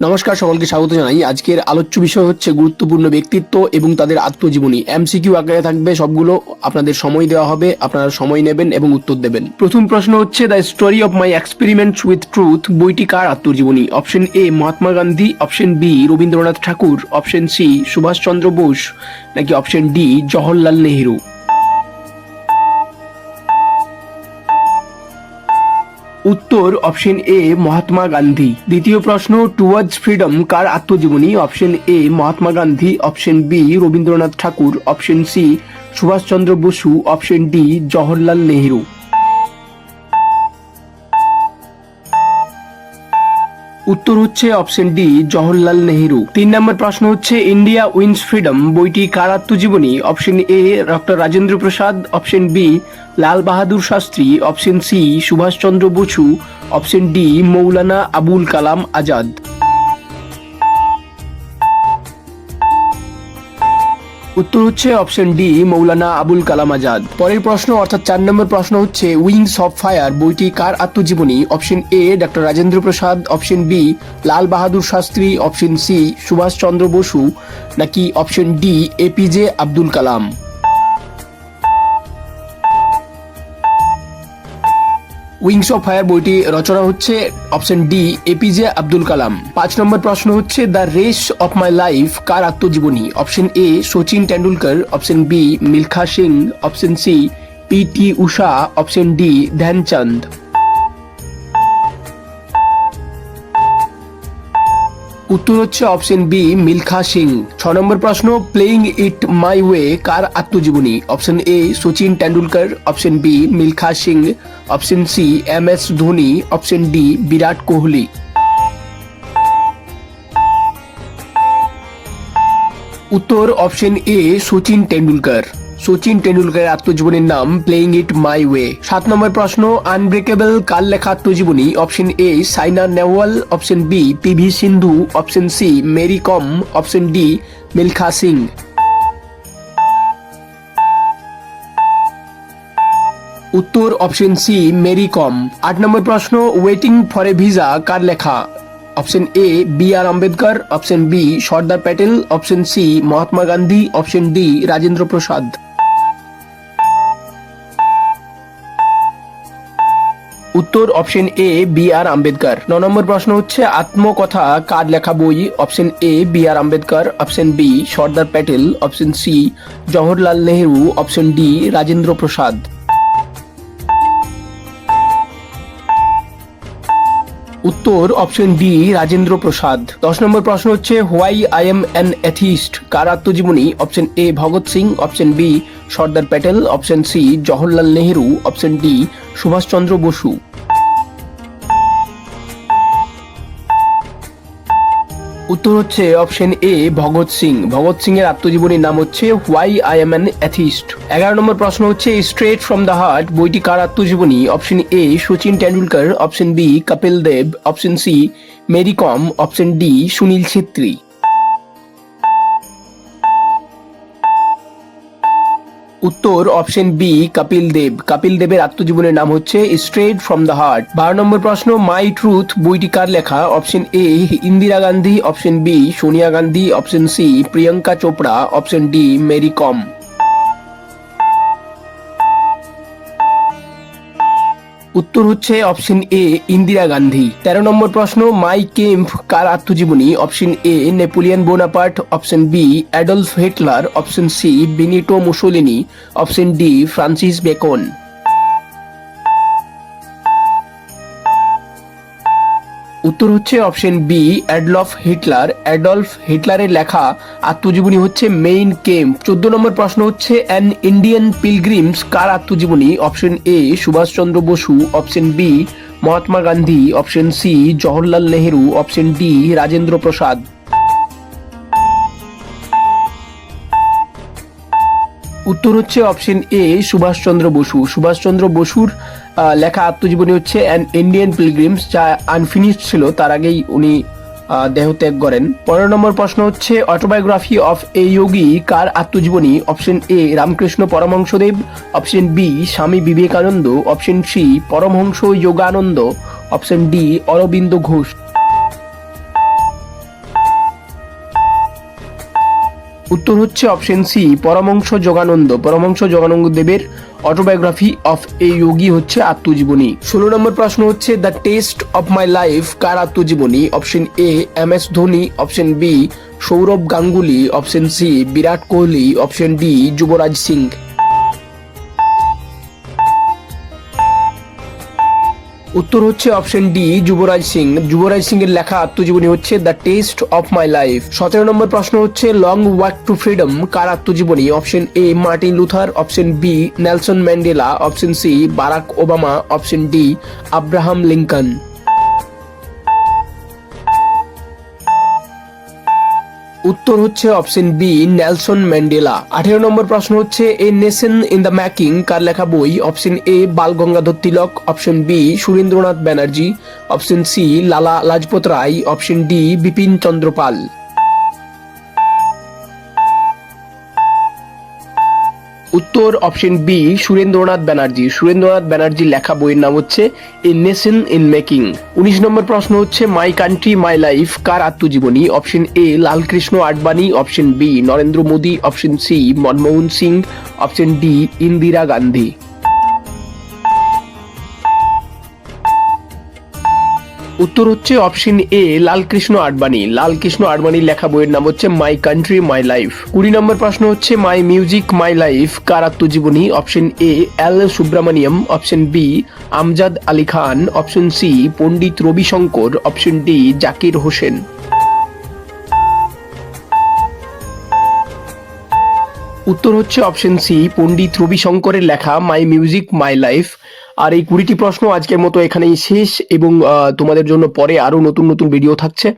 নমস্কার, সকলকে স্বাগত জানাই। আজকের আলোচ্য বিষয় হচ্ছে গুরুত্বপূর্ণ ব্যক্তিত্ব এবং তাদের আত্মজীবনী। এমসিকিউ আকারে থাকবে সবগুলো, আপনাদের সময় দেওয়া হবে, আপনারা সময় নেবেন এবং উত্তর দেবেন। প্রথম প্রশ্ন হচ্ছে the story of my experiments with truth বইটি কার আত্মজীবনী? Option A Mahatma Gandhi, option B Rabindranath Tagore, option C Subhash Chandra Bose, নাকি অপশন ডি জওহরলাল নেহেরু? উত্তর অপশন এ মহাত্মা গান্ধী। দ্বিতীয় প্রশ্ন টুয়ার্ডস ফ্রিডম কার আত্মজীবনী? Option A Mahatma Gandhi option B Rabindranath Tagore option C Subhash Chandra Basu option D Jawaharlal Nehru. উত্তর হচ্ছে option D Jawaharlal Nehru. তিন নম্বর প্রশ্ন হচ্ছে ইন্ডিয়া উইন্স ফ্রিডম বইটি কার আত্মজীবনী? Option A doctor Rajendra Prasad option B Lal Bahadur Shastri option C Subhash Chandra Basu option D Maulana Abul Kalam Azad. উত্তর হচ্ছে অপশন ডি মৌলানা আবুল কালাম আজাদ। পরের প্রশ্ন, অর্থাৎ চার নম্বর প্রশ্ন হচ্ছে, উইংস অফ ফায়ার, বইটি কার আত্মজীবনী? Option A doctor Rajendra Prasad option B Lal Bahadur Shastri option C Subhash Chandra Basu, নাকি option D APJ Abdul Kalam? Wings of fire বইটি রচনা হচ্ছে option D APJ Abdul Kalam পাঁচ নম্বর প্রশ্ন হচ্ছে the race of my life কার আত্মজীবনী? Option A Sachin Tendulkar option B Milkha Singh option C P T Usha option D Dhyan Chand উত্তর হচ্ছে অপশন বি, মিলখা সিং। ছ নম্বর প্রশ্ন প্লেইং ইট মাই ওয়ে কার আত্মজীবনী? Option A, Sachin Tendulkar option B, Milkha Singh. Option C, M S Dhoni. Option D, Virat Kohli. উত্তর option A, Sachin Tendulkar Sachin টেন্ডুলকরের আত্মজীবনীর নাম প্লেইং ইট মাই ওয়ে সাত নম্বর প্রশ্ন আনব্রেকেবল কার লেখা আত্মজীবনী? Option A Saina Nehwal option B P V Sindhu option C Mary Kom option D Milkha Singh উত্তর অপশন সি মেরি কম আট নম্বর প্রশ্ন ওয়েটিং ফর এ ভিসা কার লেখা? Option A B R Ambedkar option B Sardar Patel option C Mahatma Gandhi option D Rajendra Prasad উত্তর option A B আর আম্বেদকর। ন নম্বর প্রশ্ন হচ্ছে, আত্মকথা কার লেখা বই? Option A B R Ambedkar, option B Sardar Patel, option C Jawaharlal Nehru, option D Rajendra Prasad. উত্তর অপশন ডি রাজেন্দ্র প্রসাদ। দশ নম্বর প্রশ্ন হচ্ছে, why I am an atheist? কার আত্মজীবনী? Option A Bhagat Singh, option B Sardar Patel option C Jawaharlal Nehru option D Subhash Chandra Basu. উত্তর হচ্ছে option A Bhagat Singh. Bhagat Singh এর আত্মজীবনীর নাম হচ্ছে why I am an atheist এগারো নম্বর প্রশ্ন হচ্ছে স্ট্রেট ফ্রম দ্য হার্ট বইটি কার আত্মজীবনী? Option A Sachin Tendulkar option B Kapil Dev option C Mary Kom option D Sunil Chhetri. উত্তর অপশন বি, কপিল দেব। কপিল দেবের আত্মজীবনের নাম হচ্ছে স্ট্রেট ফ্রম দ্য হার্ট বারো নম্বর প্রশ্ন মাই ট্রুথ বইটি কার লেখা? Option A, Indira Gandhi. Option B, Sonia Gandhi. Option C, Priyanka Chopra. Option D, Mary Kom. উত্তর হচ্ছে অপশন এ ইন্দিরা গান্ধী। তেরো নম্বর প্রশ্ন, মাই কেম্প কার আত্মজীবনী? Option A Napoleon Bonaparte. Option B Adolf Hitler. Option C Benito Mussolini. Option D Francis Bacon. উত্তর হচ্ছে option B Adolf Hitler Adolf হিটলারের লেখা আত্মজীবনী হচ্ছে মেইন কেম্প চোদ্দ নম্বর প্রশ্ন হচ্ছে অ্যান ইন্ডিয়ান পিলগ্রিমস কার আত্মজীবনী? Option A Subhashchandra Bose. Option B Mahatma Gandhi. Option C Jawaharlal Nehru. Option D Rajendra Prasad. উত্তর হচ্ছে অপশন এ সুভাষচন্দ্র বসু। সুভাষচন্দ্র বসুর লেখা আত্মজীবনী হচ্ছে অ্যান ইন্ডিয়ান পিলগ্রিমস যা আনফিনিশড ছিল, তার আগেই উনি দেহ দেহত্যাগ করেন। পনেরো নম্বর প্রশ্ন হচ্ছে অটোবায়োগ্রাফি অফ এ যোগী কার আত্মজীবনী? Option A Ramakrishna Paramahamsadev. Option B Swami Vivekananda. Option C Paramahansa Yogananda. Option D Aurobindo Ghosh. উত্তর হচ্ছে অপশন সি পরমংশ যোগানন্দ। পরমংশ যোগানন্দ দেবের অটোবায়োগ্রাফি অফ এ যোগী হচ্ছে আত্মজীবনী। ষোলো নম্বর প্রশ্ন হচ্ছে the test of my life কার আত্মজীবনী? Option A, M S Dhoni. Option B, Sourav Ganguly. Option C, Virat Kohli. Option D, Yuvraj Singh. উত্তর হচ্ছে অপশন ডি যুবরাজ সিং। যুবরাজ সিং এর লেখা আত্মজীবনী হচ্ছে the test of my life সতেরো নম্বর প্রশ্ন হচ্ছে লং ওয়াক টু ফ্রিডম কার আত্মজীবনী? Option A Martin Luther option B Nelson Mandela option C Barack Obama option D Abraham Lincoln. উত্তর হচ্ছে অপশন বি নেলসন ম্যান্ডেলা আঠেরো নম্বর প্রশ্ন হচ্ছে a nation in the making কার লেখা বই? Option A Bal Gangadhar Tilak. Option B Surendranath Banerjee. Option C Lala Lajpat Rai. Option D Bipin Chandra Pal উত্তর option B Surendranath Banerjee. Surendranath ব্যানার্জির লেখা বইয়ের নাম হচ্ছে এ নেশন ইন মেকিং উনিশ নম্বর প্রশ্ন হচ্ছে মাই কান্ট্রি মাই লাইফ কার আত্মজীবনী? Option A Lal Krishna Advani. Option B Narendra Modi. Option C Manmohan Singh. Option D Indira Gandhi. উত্তর হচ্ছে অপশন এ লালকৃষ্ণ আডবাণী। লালকৃষ্ণ আডবাণীর লেখা বইয়ের নাম হচ্ছে মাই কান্ট্রি মাই লাইফ কুড়ি নম্বর প্রশ্ন হচ্ছে মাই মিউজিক মাই লাইফ কার আত্মজীবনী option A L Subramaniam. Option B Amjad Ali Khan. Option C Pandit Ravi Shankar. Option D Zakir Hussain. উত্তর হচ্ছে অপশন সি পণ্ডিত রবিশঙ্করের লেখা মাই মিউজিক মাই লাইফ আর এই কুড়িটি প্রশ্ন আজকের মতো এখানেই শেষ এবং তোমাদের জন্য পরে আরও নতুন নতুন ভিডিও থাকছে।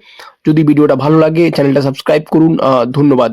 যদি ভিডিওটা ভালো লাগে চ্যানেলটা সাবস্ক্রাইব করুন। ধন্যবাদ।